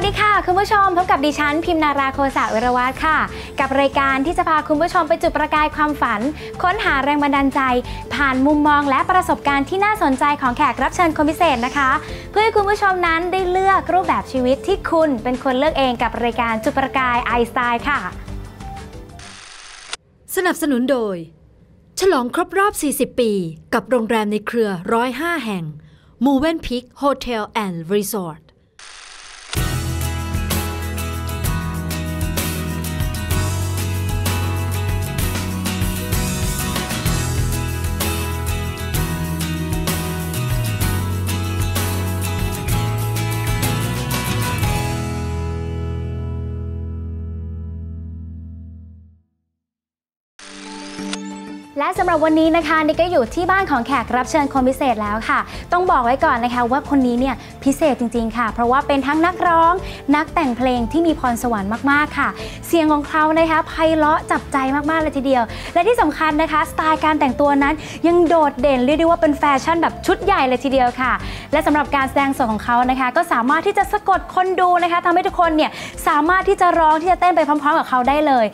สดีค่ะ คุณผู้ชมพบกับดิฉัน พิมนาราโคสะเวรวัตค่ะ กับรายการที่จะพาคุณผู้ชมไปจุดประกายความฝัน ค้นหาแรงบันดาลใจ ผ่านมุมมองและประสบการณ์ที่น่าสนใจของแขกรับเชิญคนพิเศษนะคะ เพื่อให้คุณผู้ชมนั้นได้เลือกรูปแบบชีวิตที่คุณเป็นคนเลือกเองกับรายการจุดประกายไอสไตล์ค่ะ สนับสนุนโดย ฉลองครบรอบ 40 ปี กับโรงแรมในเครือ 105 แห่ง m o v e n Peak Hotel and Resort และสำหรับวันนี้นะคะนิกก็อยู่ที่บ้านของแขกรับเชิญคนพิเศษแล้วค่ะ ต้องบอกไว้ก่อนนะคะว่าคนนี้เนี่ยพิเศษจริง ๆ ค่ะ เพราะว่าเป็นทั้งนักร้อง นักแต่งเพลงที่มีพรสวรรค์มากๆค่ะ เสียงของเขานะคะไพเราะจับใจมากๆเลยทีเดียว และที่สำคัญนะคะ สไตล์การแต่งตัวนั้นยังโดดเด่นเรียกได้ว่าเป็นแฟชั่นแบบชุดใหญ่เลยทีเดียวค่ะ และสำหรับการแสดงสดของเขานะคะ ก็สามารถที่จะสะกดคนดูนะคะทำให้ทุกคนเนี่ยสามารถที่จะร้องที่จะเต้นไปพร้อมๆ กับเขาได้เลย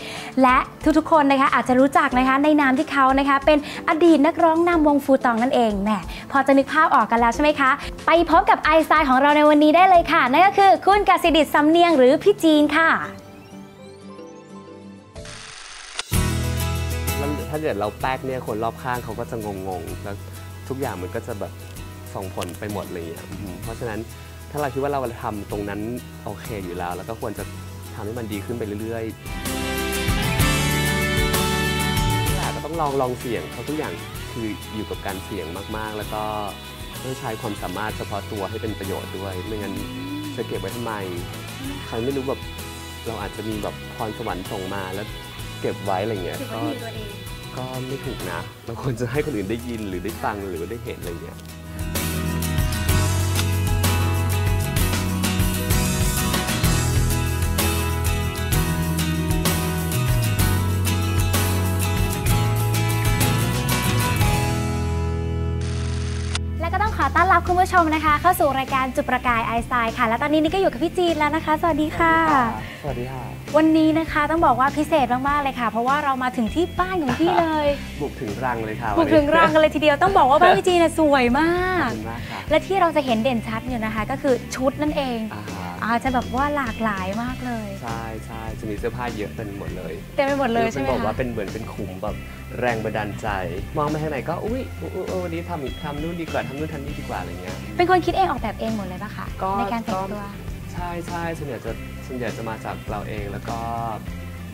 และทุกๆคนนะคะอาจจะรู้จักนะคะในนามที่เขานะคะเป็นอดีตนักร้องนำวงฟูตองนั่นเองแหมพอจะนึกภาพออกกันแล้วใช่ไหมคะ ไปพบกับไอซ์ไซน์ของเราในวันนี้ได้เลยค่ะ นั่นก็คือคุณกสิดิตสำเนียงหรือพี่จีนค่ะถ้าเกิดเราแป๊กเนี่ยคนรอบข้างเขาก็จะงงๆแล้วทุกอย่างมันก็จะแบบส่งผลไปหมดเลยอะเพราะฉะนั้นถ้าเราคิดว่าเราทำตรงนั้นโอเคอยู่แล้ว แล้วก็ควรจะทำให้มันดีขึ้นไปเรื่อย ๆ ละก็ต้องลองลองเสี่ยงเพราะทุกอย่างคืออยู่กับการเสี่ยงมากๆ แล้วก็ต้องใช้ความสามารถเฉพาะตัวให้เป็นประโยชน์ด้วย ไม่งั้นจะเก็บไว้ทำไมใครไม่รู้แบบเราอาจจะมีแบบพรสวรรค์ส่งมาแล้วเก็บไว้อะไรเงี้ยก็ก็ไม่ถูกนะเราควรจะให้คนอื่นได้ยินหรือได้ฟังหรือได้เห็นอะไรเงี้ย รับคุณผู้ชมนะคะ เข้าสู่รายการจุดประกายไอซ์ไซน์ค่ะ และตอนนี้นี่ก็อยู่กับพี่จีนแล้วนะคะ สวัสดีค่ะ สวัสดีค่ะ วันนี้นะคะต้องบอกว่าพิเศษมากๆเลยค่ะ เพราะว่าเรามาถึงที่บ้านของพี่เลย บุกถึงรังเลยค่ะบุกถึงรังกันเลยทีเดียวต้องบอกว่าบ้านพี่จีนน่ะสวยมาขอบกคุณมากค่ะและที่เราจะเห็นเด่นชัดอยู่นะคะ ก็คือชุดนั่นเองอ่าฮะอาจจะแบบว่าหลากหลายมากเลย ใช่ใช่จะมีเสื้อผ้าเยอะเป็นหมดเลยเต็มไปหมดเลยใช่ไหมป็นบอกว่าคะเป็นเหมือนเป็นขุมแบบ แรงบันดาลใจ มองไปทางไหนก็อุ้ยอุ๊ยอุ๊ยอุ๊ยวันนี้ทำทำนู่นดีกว่าทำนู่นทำนี่ดีกว่าอะไรเงี้ยเป็นคนคิดเองออกแบบเองหมดเลยปะคะก็ในการแต่งตัวใช่ใช่ส่วนใหญ่จะส่วนใหญ่จะมาจากเราเองแล้วก็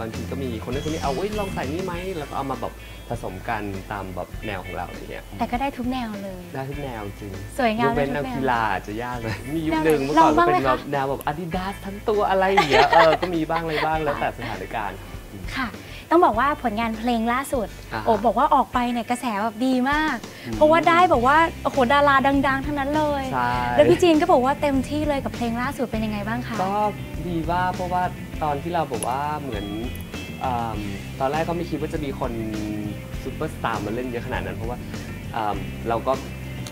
บางทีก็มีคนนั้นคนนี้เอาเว้ยลองใส่นี่ไหมแล้วก็เอามาแบบผสมกันตามแบบแนวของเราอะไรเงี้ยแต่ก็ได้ทุกแนวเลย ได้ทุกแนวจริงสวยงามยกเว้นได้แนทุวกแนวกีฬาอาจจะยากเลยมียุคแนวหนึ่งเมื่อก่อนลองบ้างก็เป็นไหมแบบคะแนวแบบอาดิดาสทั้งตัวอะไรอย่างเงี้ยเออก็มีบ้างอะไรบ้างแล้วแต่สถานการณ์ค่ะ ต้องบอกว่าผลงานเพลงล่าสุดอ่าฮะโอ้บอกว่าออกไปเนี่ยกระแสแบบดีมากอืมเพราะว่าได้บอกว่าโอ้โหดาราดัง ๆ ทั้งนั้นเลยใช่แล้วพี่จีนก็บอกว่าเต็มที่เลยกับเพลงล่าสุดเป็นยังไงบ้างคะก็ดีว่าเพราะว่าตอนที่เราบอกว่าเหมือนอ่าตอนแรกก็ไม่คิดว่าจะมีคนซูเปอร์สตาร์มาเล่นเยอะขนาดนั้น เพราะว่าอ่าเราก็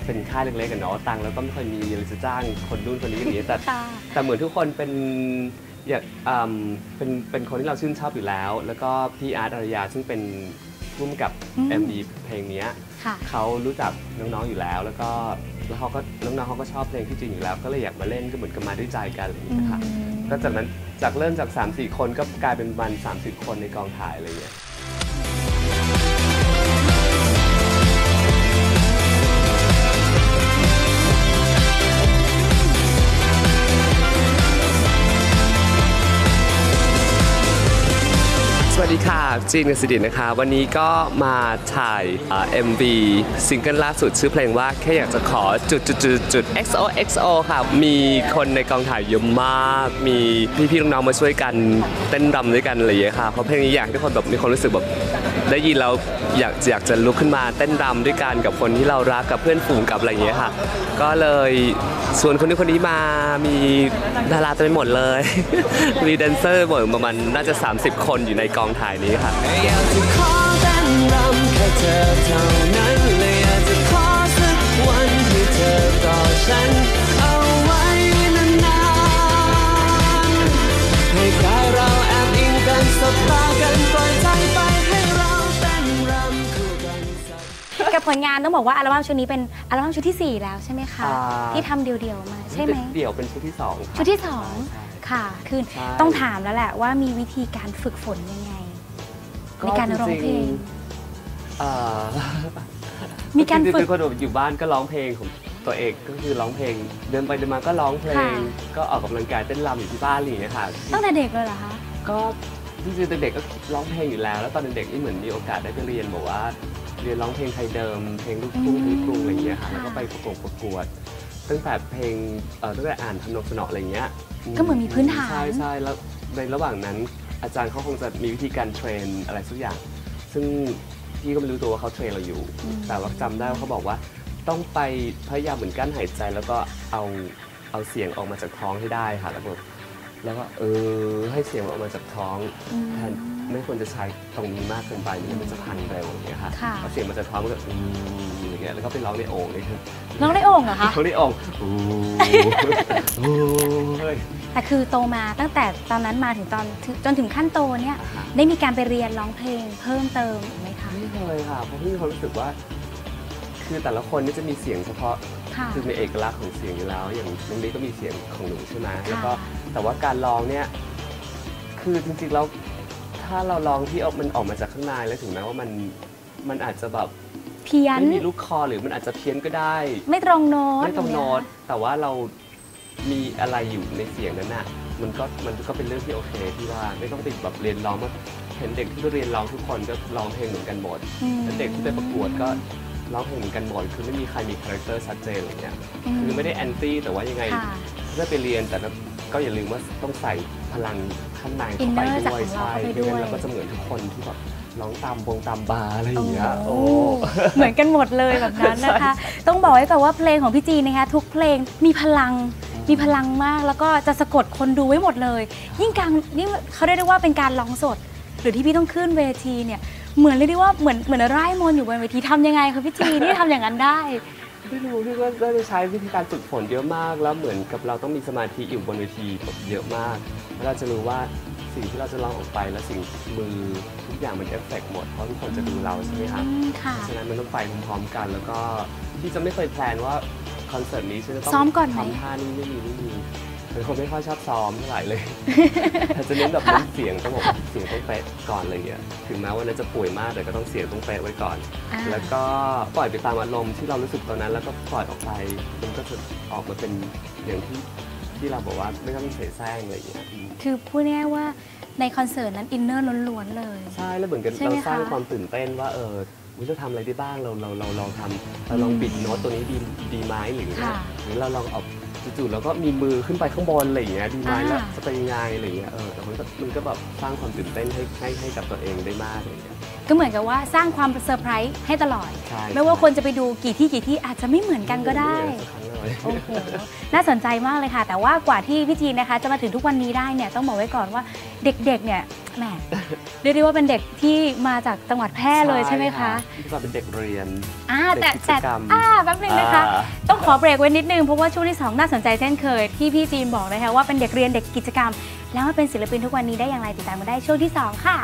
เป็นค่ายเล็กๆกันเนาะตังค์แล้วก็ไม่ค่อยมีเลยจะจ้างคนนู่นคนนี้อย่างนี้แต่ค่ะแต่เหมือนทุกคนเป็น อยากอืมเป็นเป็นคนที่เราชื่นชอบอยู่แล้ว แล้วก็พี่อาร์ตอารยาซึ่งเป็นร่วมกับ อืม MV เพลงเนี้ยค่ะ เขารู้จักน้องๆอยู่แล้ว แล้วก็แล้วเขาก็น้องๆเขาก็ชอบเพลงที่จริงอยู่แล้ว ก็เลยอยากมาเล่นก็เหมือนกับมาด้วยใจกันอะไรอย่างอืเงี้ยค่ะมก็จากนั้นจากเริ่มจาก 3-4 คนก็กลายเป็นวัน30คนในกองถ่ายอะไรอย่างเงี้ย วัสดีค่ะ จีนกสิดินะคะ วันนี้ก็มาถ่ายเอ็มวีซิงเกิลล่าสุดชื่อเพลงว่าแค่อยากจะขอจุดจุดจุดจุด XOXO ค่ะ มีคนในกองถ่ายเยอะมาก มีพี่ๆน้องๆมาช่วยกันเต้นรำด้วยกันอะไรอย่างเงี้ยค่ะ เพราะเพลงนี้อยากให้ทุกคนแบบมีความรู้สึกแบบได้ยินเราอยากอยากจะลุกขึ้นมาเต้นรำด้วยกันกับคนที่เรารักกับเพื่อนฝูงกับอะไรอย่างเงี้ยค่ะ ก็เลยส่วนคนนี้คนนี้มามีดาราเต็มหมดเลย มีแดนเซอร์หมดประมาณน่าจะ 30 คนอยู่ในกองถ่ายนี้ค่ะให้กายเราแอบอิงกันสบตากันไป ผลงานต้องบอกว่าอัลบั้มชุดนี้เป็นอัลบั้มชุดที่ 4 แล้วใช่ไหมคะอ่า ที่ทำเดี่ยวๆมาใช่ไหม เดี่ยวเป็นชุดที่สองค่ะชุดที่สอง ใช่ ค่ะ คือใช่ ต้องถามแล้วแหละว่ามีวิธีการฝึกฝนยังไง ในการร้องเพลง เอ่อมีการจงๆฝึกเป็นคนแบบอยู่บ้านก็ร้องเพลงของตัวเองก็คือร้องเพลง เดินไปเดินมาก็ร้องเพลค่ะ ง ก็ออกกำลังกายเต้นรำอยู่ที่บ้านอะไรอย่างเงี้ยค่ะ ตั้งแต่เด็กเลยเหรอคะ ก็จริงๆเด็กๆก็ร้องเพลงอยู่แล้ว แล้วตอนเด็กๆนี่เหมือนมีโอกาสได้ไปเรียนบอกว่า เรียนร้องเพลงไทยเดิม เพลงลูกทุ่งอืมเพลงกรุงอะไรอย่างเงี้ยค่ะค่ะแล้วก็ไปประกวดประกวด ตั้งแต่เพลงเอ่อตั้งแต่อ่านทำนองสนออะไรอย่างเงี้ยก็เหมือนมีพื้นฐาน ใช่ใช่แล้วในระหว่างนั้นอาจารย์เขาคงจะมีวิธีการเทรนอะไรสักอย่าง ซึ่งพี่ก็ไม่รู้ตัวว่าเขาเทรนเราอยู่อืมแต่ว่าจำได้ว่าเขาบอกว่าต้องไปพยายามเหมือนกั้นหายใจแล้วก็เอาเอาเสียงออกมาจากท้องให้ได้ค่ะแล้วก็ แล้วก็เออให้เสียงออกมาจากท้องอืมแทนไม่ควรจะใช้ตรงนี้มากเกินไปไม่งั้นมันจะพันเร็วอย่างเงี้ยค่ะค่ะ เอาเสียงมาจากท้องมันก็อืมอย่างเงี้ยแล้วก็ไปร้องในโอ่งเลยครับน้องได้โอ่งเหรอคะร้องในโอ่งโอ้โอ้ยแต่คือโตมาตั้งแต่ตอนนั้นมาถึงตอนถึงจนถึงขั้นโตเนี่ยอ่าฮะได้มีการไปเรียนร้องเพลงเพิ่มเติมอีกไหมคะไม่เคยค่ะเพราะพี่มีความรู้สึกว่า คือแต่ละคนนี่จะมีเสียงเฉพาะ ค่ะ คือมีเอกลักษณ์ของเสียงอยู่แล้ว อย่างน้องนี้ก็มีเสียงของหนูใช่ไหมค่ะแล้วก็ แต่ว่าการร้องเนี่ยคือจริงๆแล้วถ้าเราร้องที่เอามันออกมาจากข้างในแล้วถึงแม้ว่ามันมันอาจจะแบบเพี้ยน ไม่มีลูกคอหรือมันอาจจะเพี้ยนก็ได้ ไม่ตรงโน้ตไม่ต้องย่าโน้เยตแต่ว่าเรามีอะไรอยู่ในเสียงนั้นน่ะมันก็มันก็เป็นเรื่องที่โอเคที่ว่าไม่ต้องไปแบบเรียนร้องว่าเห็นเด็กที่ไปเรียนร้องทุกคนก็ร้องเพลงเหมือนกันหมดอืมแล้วเด็กที่ไปประกวดก็ร้องเพลงเหมือนกันหมดคือไม่มีใครมีคาแรคเตอร์ชัดเจนอะไรเงี้ยคือไม่ได้แอนตี้แต่ว่ายังไงค่ะถ้าไปเรียนแต่ ก็อย่าลืมว่าต้องใส่พลังข้างในเข้าไป Inner จากด้วยของเราใช่เข้าไปไม่งั้ด้วยนเราก็จะเหมือนทุกคนที่แบบร้องตามวงตามบาร์อะไรอย่างเงี้ยโอ้โอ้ เหมือนกันหมดเลยแบบนั้นนะคะ ต้องบอกไว้ก่อนว่าเพลงของพี่จีนนะคะทุกเพลงมีพลัง มีพลังมาก แล้วก็จะสะกดคนดูไว้หมดเลย ยิ่งการยิ่งเขาเรียกได้ว่าเป็นการร้องสด หรือที่พี่ต้องขึ้นเวทีเนี่ย เหมือนเรียกได้ว่าเหมือนเหมือนไร้มนต์อยู่บนเวทีทำยังไงคะพี่จีนที่ทำอย่างนั้นได้ ไม่รู้พี่ว่าน่าจะใช้วิธีการฝึกฝนเยอะมาก แล้วเหมือนกับเราต้องมีสมาธิอยู่บนเวทีแบบเยอะมากแล้วเราจะรู้ว่าสิ่งที่เราจะร้องออกไปแล้วสิ่งมือทุกอย่างมันเอฟเฟกต์หมดเพราะทุกคนจะดูเราใช่ไหมคะอืมค่ะฉะนั้นมันต้องไปพร้อมๆกัน แล้วก็พี่จะไม่เคยแพลนว่าคอนเสิร์ตนี้ฉันจะต้องซ้อมก่อนไหมทำท่านี้ไม่มีไม่มี เป็นคนไม่ค่อยชอบซ้อมเท่าไหร่เลย แต่จะเน้นแบบเน้นเสียงต้องบอกว่าเสียงต้องเป๊ะก่อนอะไรอย่างเงี้ย ถึงแม้ว่านั้นจะป่วยมากแต่ก็ต้องเสียงต้องเป๊ะไว้ก่อน อ่า แล้วก็ปล่อยไปตามอารมณ์ที่เรารู้สึกตอนนั้น แล้วก็ปล่อยออกไป มันก็จะออกมาเป็นอย่างที่ที่เราบอกว่าไม่ต้องเสียแซงอะไรอย่างเงี้ยอืมคือพูดง่ายๆว่าในคอนเสิร์ตนั้นอินเนอร์ล้วนๆเลย ใช่ แล้วเหมือนกันใช่ไหมเราสร้างคะ ความตื่นเต้นว่าเอออุ๊ยเราทำอะไรได้บ้าง เราเราเราลองทำเราลองบิดโน้ตตัวนี้ดีดีไหมหรือ ค่ะ หรือเราลองเอา จู่ๆแล้วก็มีมือขึ้นไปข้างบนอะไรอย่างเงี้ยดีไหมอ่าแล้วจะเป็นยังไงอะไรอย่างเงี้ยเออแต่มันก็มันก็แบบสร้างความตื่นเต้นให้ให้ให้กับตัวเองได้มากอะไรอย่างเงี้ยก็เหมือนกับว่าสร้างความเซอร์ไพรส์ให้ตลอด ใช่ ไม่ว่าคนจะไปดูกี่ที่กี่ที่อาจจะไม่เหมือนกันก็ได้ม่เหมือนสักครั้ง เลยโอ้โห น่าสนใจมากเลยค่ะ แต่ว่ากว่าที่พี่จีนนะคะ จะมาถึงทุกวันนี้ได้เนี่ยต้องบอกไว้ก่อนว่าเด็กๆ เนี่ยแหมเรียกได้ว่าเป็นเด็กที่มาจากจังหวัดแพร่เลยใช่ไหมคะที่ว่าเป็นเด็กเรียนอ่าแต่เด็กกิจแต่กรรมอ่าแป๊บนึงนะคะอ่าต้องขอเบรกไว้นิดนึง เพราะว่าช่วงที่ 2 น่าสนใจเช่นเคย ที่พี่จีนบอกนะคะว่าเป็นเด็กเรียนเด็กกิจกรรม แล้วมาเป็นศิลปินทุกวันนี้ได้อย่างไรติดตามมาได้ช่วงที่ 2 ค่ะ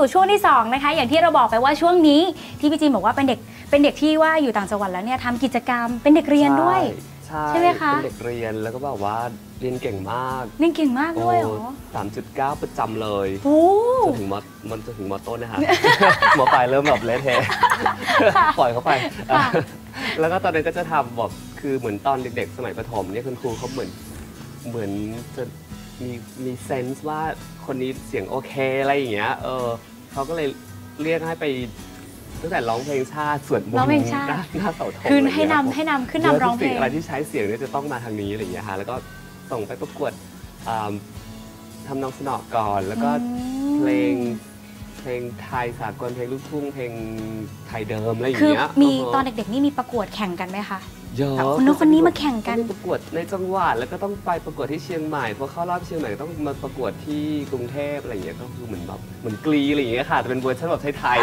สู่ช่วงที่2นะคะอย่างที่เราบอกไปว่าช่วงนี้ที่พี่จีนบอกว่าเป็นเด็กเป็นเด็กที่ว่าอยู่ต่างจังหวัดแล้วเนี่ยทำกิจกรรมเป็นเด็กเรียนด้วย ใช่ใช่ไหมคะเป็นเด็กเรียนแล้วก็แบบว่าเรียนเก่งมากเรียนเก่งมากด้วยเหรอสามจุดเก้าประจำเลยโอ้จนถึงมมันจะถึงมต้นนะฮะมปลายเริ่มแบบเละเทะปล่อยเขาไปค่ะแล้วก็ตอนนั้นก็จะทำแบบคือเหมือนตอนเด็กๆ สมัยประถมเนี่ยคุณครูเขาเหมือนเหมือนจะมีมีเซนส์ว่าคนนี้เสียงโอเคอะไรอย่างเงี้ยเออ เขาก็เลยเรียกให้ไปตั้งแต่ร้องเพลงชาติส่วนบนร้องเพลงชาติ หน้หน้าเสาธงคืออะไรให้เงี้ยนำให้นำขึ้นนำร้องเพลง อะไรที่ใช้เสียงเนี่ยจะต้องมาทางนี้อะไรอย่างเงี้ยฮะแล้วก็ส่งไปประกวดอ่าทำนองสนอก่อน แล้วก็อืมเพลงเพลงไทยสากลเพลงลูกทุ่งเพลงไทยเดิมอะไรอย่างคือเงี้ยมีฮะตอนเด็กๆนี่มีประกวดแข่งกันไหมคะ เยอะคนนู้นคนนี้มาแข่งกันต้องไปประกวดในจังหวัดแล้วก็ต้องไปประกวดที่เชียงใหม่พอเข้ารอบเชียงใหม่ก็ต้องมาประกวดที่กรุงเทพอะไรอย่างเงี้ยก็คือเหมือนแบบเหมือนกรีอะไรอย่างเงี้ยค่ะแต่เป็นเวอร์ชันแบบไทย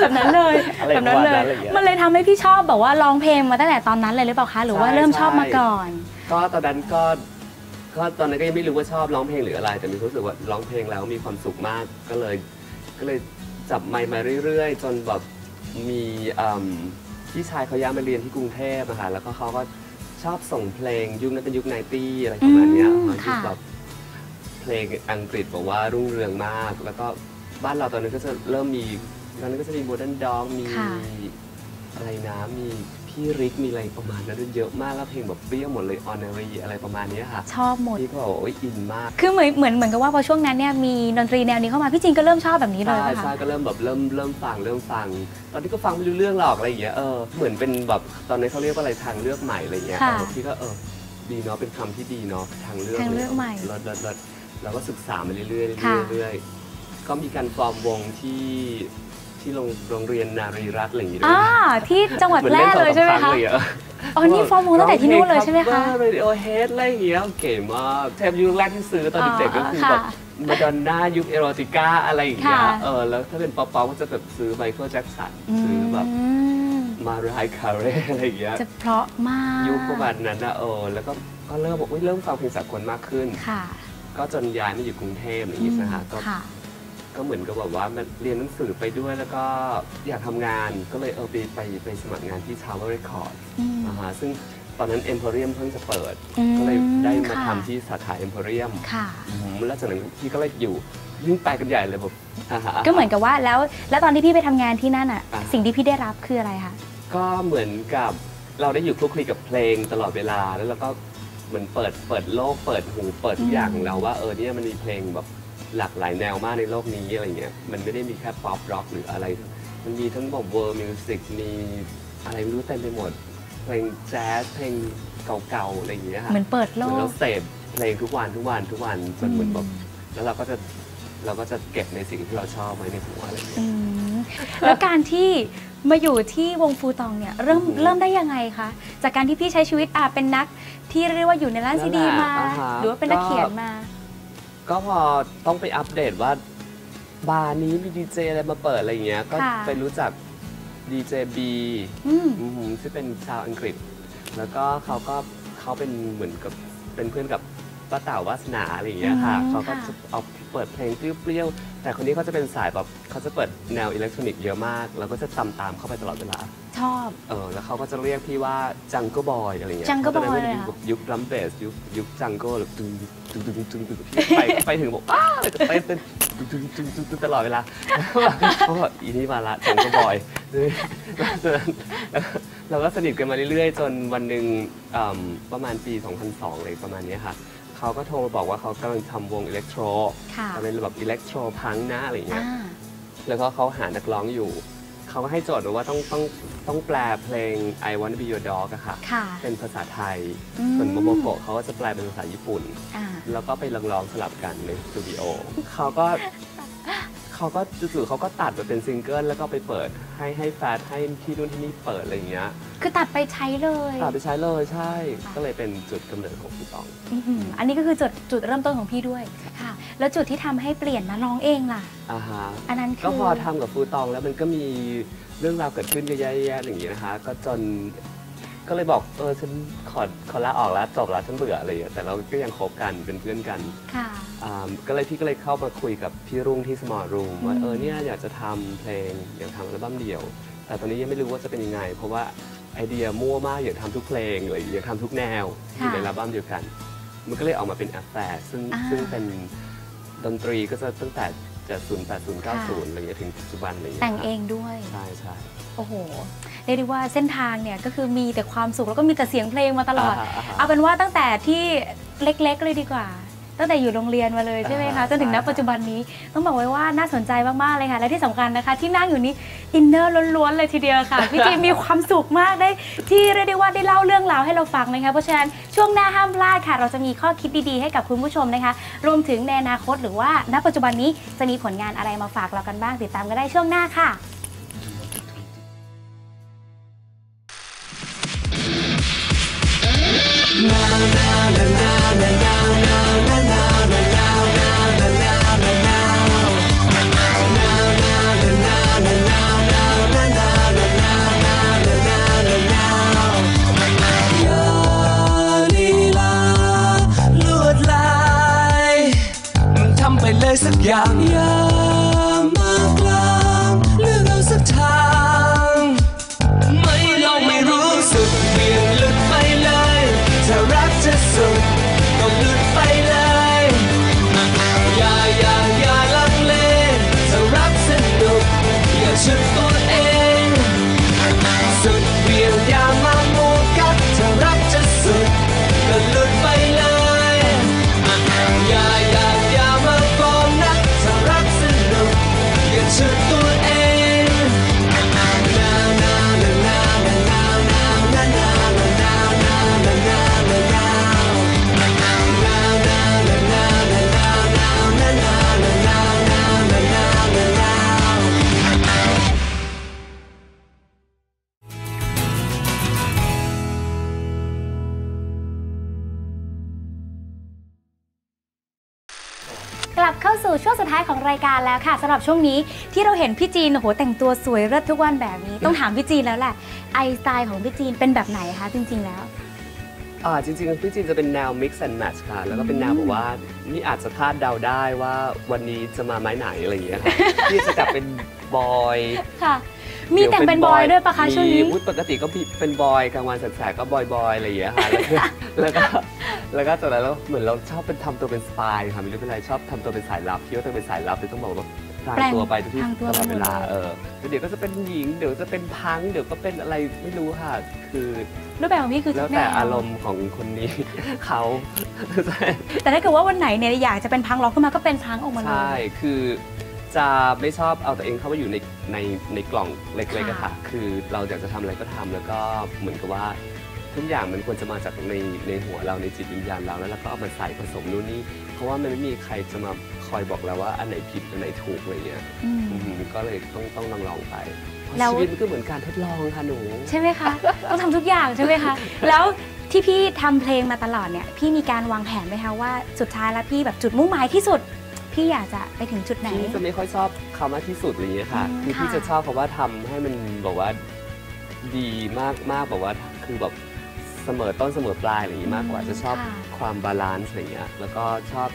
แบบนั้นเลยอะไรแบบนั้นเลยประมาณนั้นอะไรอย่างเงี้ยมันเลยทำให้พี่ชอบแบบว่าร้องเพลงมาตั้งแต่ตอนนั้นเลยหรือเปล่าคะหรือว่าใช่เริ่มชอบใช่มาก่อนๆก็ตอนนั้นก็ก็ตอนนั้นก็ยังไม่รู้ว่าชอบร้องเพลงหรืออะไร แต่มีความรู้สึกว่าร้องเพลงแล้วมีความสุขมากก็เลย ก็เลยจับไมค์มาเรื่อยๆ จนแบบมีอืม พี่ชายเขาย้ายมาเรียนที่กรุงเทพอะค่ะแล้วก็เขาก็ชอบส่งเพลงยุคนั้นเป็นยุคไนตี้อะไรประมาณเนี้ยอืมค่ะยุคค่ะ แบบเพลงอังกฤษบอกว่ารุ่งเรืองมาก แล้วก็บ้านเราตอนนั้นก็จะเริ่มมีตอนนั้นก็จะมีโมเดิร์นด็อกมีค่ะ อะไรนะมี พี่ริกมีอะไรประมาณนั้นเยอะมากแล้วเพลงแบบเปรี้ยวหมดเลยออนเนอรีอะไรประมาณเนี้ยค่ะชอบหมดพี่ก็บอกว่าโอ้ยอินมาก คือเหมือนเหมือนเหมือนกับว่าพอช่วงนั้นเนี่ยมีดนตรีแนวนี้เข้ามาพี่จินก็เริ่มชอบแบบนี้เลยใช่ป่ะใช่คะก็เริ่มแบบเริ่มเริ่มฟังเริ่มฟัง ตอนนี้ก็ฟังไม่รู้เรื่องหรอกอะไรอย่างเงี้ยเออเหมือนเป็นแบบตอนนี้เขาเรียกว่าอะไรทางเลือกใหม่อะไรเงี้ยค่ะเออพี่ก็เออดีเนาะเป็นคำที่ดีเนาะทางเลือกทางเลือกใหม่ลดลดลดเราก็ศึกษามาเรื่อยๆเรื่อยค่ะๆเรื่อยๆก็มีการฟอร์มวงที่ ที่โรงโรงเรียนนารีรัตน์อะไรอย่างงี้ด้วยอ่าที่จังหวัดแพร่เลยใช่ไหมคะอ๋อนี่ฟอร์มวงตั้งแต่ที่นู่นเลยใช่ไหมคะเรดิโอเฮดอะไรอย่างเงี้ยเก๋มากเทปยุคแรกที่ซื้อตอนเด็กๆก็คือแบบค่ะมาดอนน่ายุคเอโรติก้าอะไรอย่างเงี้ยค่ะเออแล้วถ้าเป็นป๊อปๆก็จะแบบซื้อไมเคิลแจ็คสันซื้อแบบมมาไรคาเร่อะไรอย่างเงี้ยจะเพราะมากยุคประมาณนั้นนะเออแล้วก็ก็เริ่มบอกอุ๊ยเริ่มฟังเพลงสากลมากขึ้นค่ะก็จนย้ายมาอยู่กรุงเทพอย่างงี้นะฮะก็ค่ะ ก็เหมือนกับแบบว่ามันเรียนหนังสือไปด้วยแล้วก็อยากทำงานก็เลยเออไปไปไปสมัครงานที่ Tower Record อืม นะฮะซึ่งตอนนั้น Emporium เพิ่งจะเปิด อืมก็เลยได้มาค่ะ ทำที่สาขา Emporium ค่ะ อืมแล้วจากนั้นพี่ก็เลยอยู่ยิ่งไปกันใหญ่เลยแบบอ่าฮะ ก็เหมือนกับว่าแล้วแล้วตอนที่พี่ไปทำงานที่นั่นอะ อ่า สิ่งที่พี่ได้รับคืออะไรคะ ก็เหมือนกับเราได้อยู่คลุกคลีกับเพลงตลอดเวลาแล้วเราก็เหมือนเปิดเปิดโลกเปิดหูเปิดทุกอย่างของเราว่าเออเนี่ยมันมีเพลงแบบ หลากหลายแนวมากในโลกนี้อะไรเงี้ยมันไม่ได้มีแค่ป๊อปร็อกหรืออะไร มันมีทั้งแบบเวอร์มิวสิกมีอะไรไม่รู้เต็มไปหมด เพลงแจ๊สเพลงเก่าๆอะไรอย่างเงี้ยค่ะเหมือนเปิดโลเหมือนกเราเสพเพลงทุกวันทุกวันทุกวันจนเหมือนแบบแล้วเราก็จะเราก็จะเก็บในสิ่งที่เราชอบไว้ในหัวอะไรอย่างเงี้ยอืมแล้วการที่มาอยู่ที่วงฟูตองเนี่ยเริ่มอืมเริ่มได้ยังไงคะจากการที่พี่ใช้ชีวิตอะเป็นนักที่เรียกว่าอยู่ในร้านนั่ซีนแหละดีมาอ่าฮะหรือว่าเป็นนักก็เขียนมา ก็พอต้องไปอัปเดตว่าบาร์นี้มีดีเจอะไรมาเปิดอะไรอย่างเงี้ย ก็ค่ะ ไปรู้จักดีเจบีอืม ที่เป็นชาวอังกฤษ แล้วก็เขาก็เขาเป็นเหมือนกับเป็นเพื่อนกับป้าเต่าวาสนาอะไรอย่างเงี้ยค่ะ อืมเขาก็ค่ะ จะเอาเปิดเพลงเปรี้ยวๆ แต่คนนี้เขาจะเป็นสายแบบเขาจะเปิดแนวอิเล็กทรอนิกส์เยอะมากเราก็จะตามตามๆเข้าไปตลอดเวลา ชอบ เออแล้วเขาก็จะเรียกพี่ว่าจัง g ก e b บอยอะไรเงี้ย Jungle พราะตนนั้น Boy มันเลยยุเหรอคยุคดรัมเบสยุคยุคจัง g ก e แบบตึงตึงตึงตึงตึงพี่ไปไปถึงบอกอ้าวจะเต้นเต้นตึงตึงตึงตึงตึงตลอดเวลาเขาบอกอีนี่มาละจัง g ก e b บอยเราก็สนิทกันมาเรื่อยๆ จนวันหนึ่งอืมประมาณปี 2002เลยประมาณเนี้ยค่ะ เขาก็โทรมาบอกว่าเขากำลังทำวงอิเล็กโทรค่ะเป็นแบบอิเล็กโทรพังนะอะไรเงี้อ่ายแล้วก็เขาหานักร้องอยู่ เขาก็ให้โจทย์มาว่าต้องต้องต้องแปลเพลง I Want to Be Your Dog อะค่ะ ค่ะเป็นภาษาไทย อืมส่วนโมโมโกะเขาก็จะแปลเป็นภาษาญี่ปุ่น อ่า แล้วก็ไปลองร้องสลับกันในสตูดิโอเขาก็ เขาก็จู่ๆเขาก็ตัดมาเป็นซิงเกิลแล้วก็ไปเปิดให้ให้แฟนให้ที่นู่นที่นี่เปิดอะไรอย่างเงี้ยคือตัดไปใช้เลยตัดไปใช้เลยใช่ ก็เลยเป็นจุดกำเนิดของพี่ตองอื้อหืออันนี้ก็คือจุดจุดเริ่มต้นของพี่ด้วยค่ะ แล้วจุดที่ทำให้เปลี่ยนมาร้องเองล่ะ อ่าฮะ อันนั้นคือก็พอทำกับฟูตองแล้วมันก็มีเรื่องราวเกิดขึ้นเยอะแยะๆอย่างนี้นะคะ ก็จน ก็เลยบอกเออฉันขอขอลาออกแล้วจบแล้วฉันเบื่ออะไรอย่างเงี้ยแต่เราก็ยังคบกันเป็นเพื่อนกันค่ะ อ่าก็เลยพี่ก็เลยเข้ามาคุยกับพี่รุ่งที่ Small Room ว่าอืม เออเนี่ยอยากจะทำเพลงอยากทำอัลบั้มเดี่ยว แต่ตอนนี้ยังไม่รู้ว่าจะเป็นยังไง เพราะว่าไอเดียมั่วมากอยากทำทุกเพลงเลยอยากทำทุกแนวอยู่ในอัลบั้มเดียวกัน มันก็เลยออกมาเป็นแอฟแฟร์ซึ่งอ่า ซึ่งเป็นดนตรีก็จะตั้งแต่จะ0 8 0 9 0อะไรเงี้ยถึงปัจจุบันอะไรเงี้ยแต่งครับเองด้วย ใช่ใช่ โอ้โห เรียกได้ว่าเส้นทางเนี่ยก็คือมีแต่ความสุขแล้วก็มีแต่เสียงเพลงมาตลอดาฮะาฮะเอาเป็นว่าตั้งแต่ที่เล็กๆเลยดีกว่า ตั้งแต่อยู่โรงเรียนมาเลยใช่ไหมคะอ่าจนถึงณใช่ปัจจุบันนี้ต้องบอกไว้ว่าน่าสนใจมากๆเลยค่ะ และที่สำคัญนะคะ ที่นั่งอยู่นี้อินเนอร์ล้วนๆเลยทีเดียวค่ะพี่จีมีความสุขมากได้ ที่เรียกได้ว่าได้เล่าเรื่องราวให้เราฟังนะคะเพราะฉะนั้นช่วงหน้าห้ามพลาดค่ะ เราจะมีข้อคิดดีๆให้กับคุณผู้ชมนะคะ รวมถึงในอนาคตหรือว่าณปัจจุบันนี้จะมีผลงานอะไรมาฝากเรากันบ้างติดตามกันได้ช่วงหน้าค่ะ เแล้วค่ะสำหรับช่วงนี้ที่เราเห็นพี่จีนโอ้โหแต่งตัวสวยเลิศทุกวันแบบนี้ ต้องถามพี่จีนแล้วแหละไอสไตล์ของพี่จีนเป็นแบบไหนคะจริง ๆ แล้วอ่าจริงๆพี่จีนจะเป็นแนว mix and match ค่ะ แล้วก็เป็นแนวแบบว่านี่อาจจะคาดเดาได้ว่าวันนี้จะมาไม้ไหนอะไรอย่างเงี้ยค่ะพี่จะกลับเป็นบอยค่ะ มีแต่งเป็นบอยด้วยปะคะช่วงนี้มีอุ๊ยปกติก็เป็นบอยกลางวันแสกๆก็บอยบอยๆอะไรอย่างเงี้ยค่ะแล้วก็แล้วก็แล้วก็จากนั้นแล้วเหมือนเราชอบเป็นทำตัวเป็นสปายค่ะไม่รู้เป็นไรชอบทำตัวเป็นสายลับคิดว่าตัวเป็นสายลับเลยต้องบอกว่าพรางแปลงตัวไปทุกที่พรางตัวตลอดเวลาไปหมดเลยเออแล้วเดี๋ยวก็จะเป็นหญิงเดี๋ยวจะเป็นพังเดี๋ยวก็เป็นอะไรไม่รู้ค่ะ คือรูปแบบของพี่คือแล้ทุวกแนแต่วอารมณ์ของคนนี้เขาใช่แต่ถ้าเกิดว่าวันไหนเนี่ยอยากจะเป็นพังล็อกขึ้นมาก็เป็นพังออกมาเลใช่ยคือ จะไม่ชอบเอาตัวเองเข้าไปอยู่ในในในกล่องเล็กๆอะค่ะค่ะ คือเราอยากจะทำอะไรก็ทำแล้วก็เหมือนกับว่า ทุกอย่างมันควรจะมาจากในในหัวเราในจิตวิญญาณเราแล้วเราก็เอามาใส่ผสมนู่นนี่ เพราะว่ามันไม่มีใครจะมาคอยบอกเราว่าอันไหนผิดอันไหนถูกอะไรเงี้ยอืม อืมก็เลยต้องต้องลองลองๆไปเพราะแล้ว ชีวิตมันก็เหมือนการทดลองค่ะหนู ใช่ไหมคะ ต้องทำทุกอย่างใช่ไหมคะ แล้วที่พี่ทำเพลงมาตลอดเนี่ย พี่มีการวางแผนไหมคะว่าสุดท้ายแล้วพี่แบบจุดมุ่งหมายที่สุด พี่อยากจะไปถึงจุดไหน พี่จะไม่ค่อยชอบคำว่าที่สุดอะไรเงี้ยค่ะอืมคือพี่ค่ะจะชอบคำว่าทำให้มันแบบว่าดีมากมากแบบว่าคือแบบเสมอต้นเสมอปลายอะไรอย่างงี้มากกว่าจะชอบค่ะความบาลานซ์อะไรเงี้ยแล้วก็ชอบ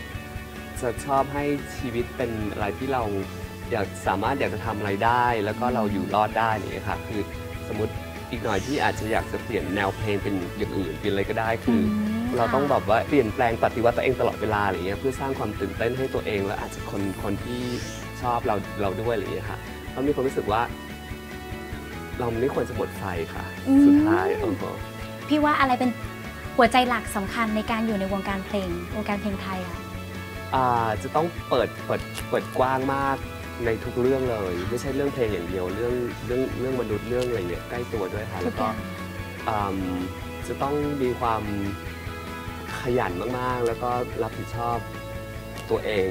จะชอบให้ชีวิตเป็นอะไรที่เราอยากสามารถอยากจะทำอะไรได้ แล้วก็เราอยู่รอดได้อะไรอย่างเงี้ยค่ะคือสมมติ อีกหน่อยที่อาจจะอยากจะเปลี่ยนแนวเพลงเป็นอย่างอื่นเป็นอะไรก็ได้คืออมเราต้องค่ะแบบว่าเปลี่ยนแปลงปฏิวัติตัวเองตลอดเวลาอะไรเงี้ยเพื่อสร้างความตื่นเต้นให้ตัวเอง และอาจจะคนคนที่ชอบเราเราด้วยอะไรเงี้ยค่ะเพราะมีความรู้สึกว่า เราไม่ควรจะหมดไฟค่ะอืมสุดท้ายเออพี่ว่าอะไรเป็นหัวใจหลักสำคัญในการอยู่ในวงการเพลงวงการเพลงไทยอะอ่าจะต้องเปิดเปิดเปิดกว้างมาก ในทุกเรื่องเลย ไม่ใช่เรื่องเพลงอย่างเดียวเรื่องเรื่องเรื่องมนุษย์เรื่องอะไรเงี้ยใกล้ตัวด้วยค่ะทุแล้กวอก็ย่างอืมจะต้องมีความขยันมากๆ แล้วก็รับผิดชอบตัวเอง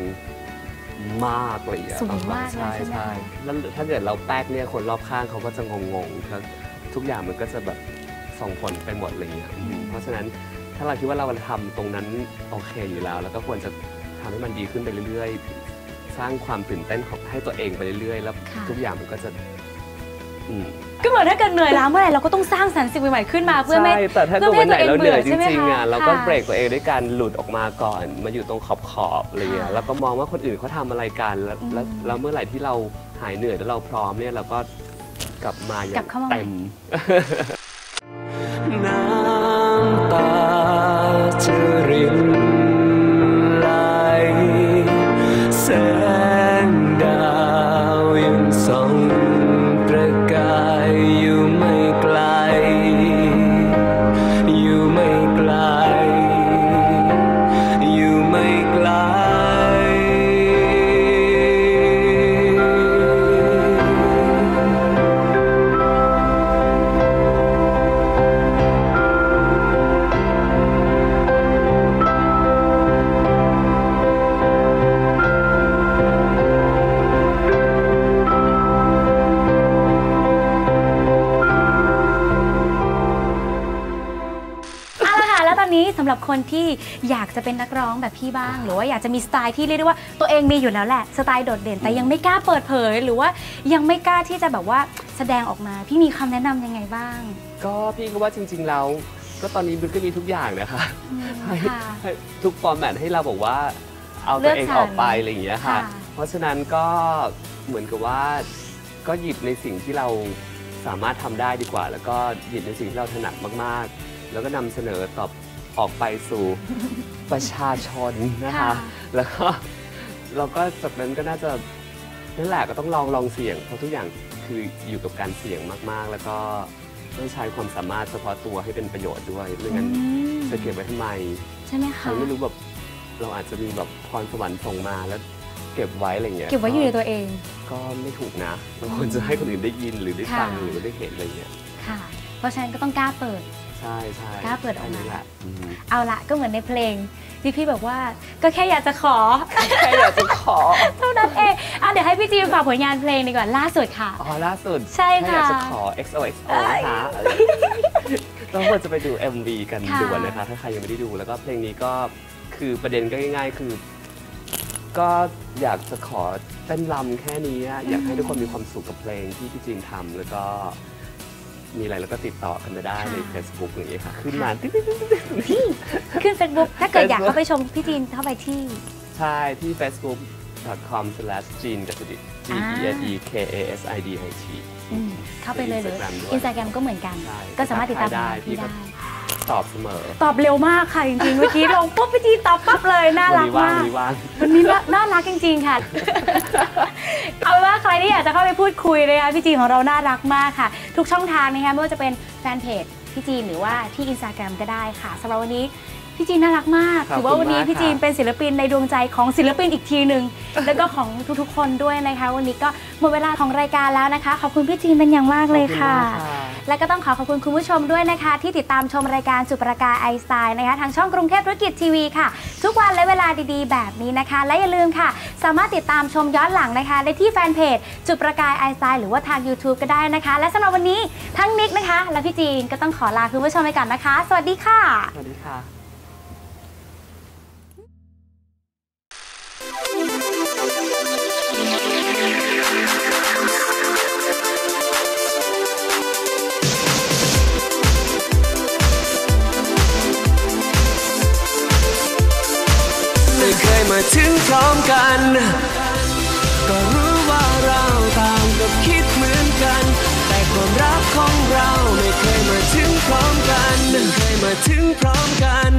มากเลยอะสูงมากเลยใช่ใช่ไหม ใช่คะแล้วถ้าเกิดเราแป๊กเนี่ยคนรอบข้างเขาก็จะงงๆแล้วทุกอย่างมันก็จะแบบส่งผลไปหมดอะไรเงี้ยอืมเพราะฉะนั้นถ้าเราคิดว่าเราทำตรงนั้นโอเคอยู่แล้ว แล้วก็ควรจะทำให้มันดีขึ้นไปเรื่อยๆ สร้างความตื่นเต้นของให้ตัวเองไปเรื่อยๆ แล้วทุกอย่างมันก็จะก็เหมือนถ้าเกิดเหนื่อยล้าเมื่อไหร่เราก็ต้องสร้างสรรค์สิ่งใหม่ๆขึ้นมาเพื่อไม่ ใช่แต่ถ้าเพื่อวไม่วันไหนให้เราตัวเหนื่อยจริงๆอะเราก็เบรกตัวเองด้วยการหลุดออกมาก่อน มาอยู่ตรงขอบๆอะไรเงี้ยแล้วก็มองว่าคนอื่นเขาทำอะไรกันแล้วแล้วเมื่อไหร่ที่เราหายเหนื่อยแล้วเราพร้อมเนี่ยเราก็กลับมาอย่างลับเข้ามาใหม่ เต็ม น้ำตาจะริน จะเป็นนักร้องแบบพี่บ้าง หรือว่าอยากจะมีสไตล์ที่เรียกได้ว่าตัวเองมีอยู่แล้วแหละสไตล์โดดเด่นแต่ยังไม่กล้าเปิดเผย หรือว่ายังไม่กล้าที่จะแบบว่าแสดงออกมา พี่มีคำแนะนำยังไงบ้าง ก็พี่ก็ว่าจริงๆแล้วก็ตอนนี้มันก็มีทุกอย่างนะคะอืมให้ค่ะให้ทุกฟอร์แมตให้เราบอกว่าเอาเลืตัวอกเองสรรออกไปอะไรอย่างเงี้ยค่ะค่ะ เพราะฉะนั้นก็เหมือนกับว่าก็หยิบในสิ่งที่เราสามารถทำได้ดีกว่า แล้วก็หยิบในสิ่งที่เราถนัดมากๆ แล้วก็นำเสนอตอบออกไปสู่ ประชาชนนะคะ ค่ะ แล้วก็เราก็จากนั้นก็น่าจะนั่นแหละก็ต้องลองลองเสี่ยง เพราะทุกอย่างคืออยู่กับการเสี่ยงมากๆ แล้วก็ต้องใช้ความสามารถเฉพาะตัวให้เป็นประโยชน์ด้วยไม่งั้นอืมจะเก็บไว้ทำไม ใช่ไหมใครคะไม่รู้แบบเราอาจจะมีแบบพรสวรรค์ส่งมาแล้วเก็บไว้อะไรเงี้ยเก็บไว้อยู่ในตัวเอง ก็ไม่ถูกนะเราควรจะให้คนอื่นได้ยินหรือได้ฟังค่ะ หรือได้เห็นอะไรเงี้ย ค่ะ เพราะฉะนั้นก็ต้องกล้าเปิด ใช่ใช่กล้าเปิดออกมานนี้แหละอืมเอาละก็เหมือนในเพลงที่พี่บอกว่าก็แค่อยากจะขอ แค่อยากจะขอ เท่านั้นเองอะเดี๋ยวให้พี่จีนฝากผลงานเพลงดีกว่าล่าสุดค่ะ อ๋อ ล่าสุดใช่แค่อยากค่ะจะขอ XOXO นะคะต้องควรจะไปดู MV กันค่ะ ด่วนนะคะถ้าใครยังไม่ได้ดูแล้วก็เพลงนี้ก็คือประเด็นก็ง่ายๆ คือ ก็อยากจะขอเต้นรำแค่นี้อะอยากให้ทุกคนมีความสุขกับเพลงที่พี่จีนทำแล้วก็ มีอะไรแล้วก็ติดต่อกันมาได้ใน Facebook อย่างเงี้ยค่ะขึ้นมาติ๊ดติ๊ดติ๊ดติ๊ดติ๊ด ขึ้น Facebook ถ้าเกิดอยาก Facebook เข้าไปชมพี่จีนเข้าไปที่ ใช่ที่ facebook.com slash จีนกัสดิต G E N E K A S I D I T อืมเข้าไปเลยหรือ Instagram ด้วยอินสตาแกรมก็เหมือนกัน ใช่ก็สามารถติดตามผลได้งานพี่พี่ก็ได้ ตอบเสมอตอบเร็วมากค่ะจริงๆเมื่อกี้ลงปุ๊บพี่จีนตอบปั๊บเลยน่าวันรักนี้ว่างมาวันกนี้ว่าง วันนี้น่าน่ารักจริงๆค่ะ ที่อยากจะเข้าไปพูดคุยนะคะพี่จีนของเราน่ารักมากค่ะ ทุกช่องทางนะคะไม่ว่าจะเป็นแฟนเพจพี่จีนหรือว่าที่อินสตาแกรมก็ได้ค่ะสำหรับวันนี้พี่จีนน่ารักมากขอบคุณถือว่าวันนี้มากพี่จีนค่ะเป็นศิลปินในดวงใจของศิลปินอีกทีหนึ่งแล้วก็ของทุกๆคนด้วยนะคะ วันนี้ก็หมดเวลาของรายการแล้วนะคะ ขอบคุณพี่จีนเป็นอย่างมากเลยค่ะ และก็ต้องขอขอบคุณคุณผู้ชมด้วยนะคะ ที่ติดตามชมรายการสุประกาไอสไตล์นะคะทางช่องกรุงเทพธุรกิจทีวีค่ะ ทุกวันและเวลาดีๆ แบบนี้นะคะ และอย่าลืมค่ะ สามารถติดตามชมย้อนหลังนะคะ ได้ที่แฟนเพจจุดประกายไอสไตล์หรือว่าทาง YouTube ก็ได้นะคะ และสำหรับวันนี้ทั้งนิกนะคะ และพี่จีนก็ต้องขอลาคุณผู้ชมไปก่อนนะคะ สวัสดีค่ะ สวัสดีค่ะ ถึงพร้อมกัน เคยมาถึงพร้อมกัน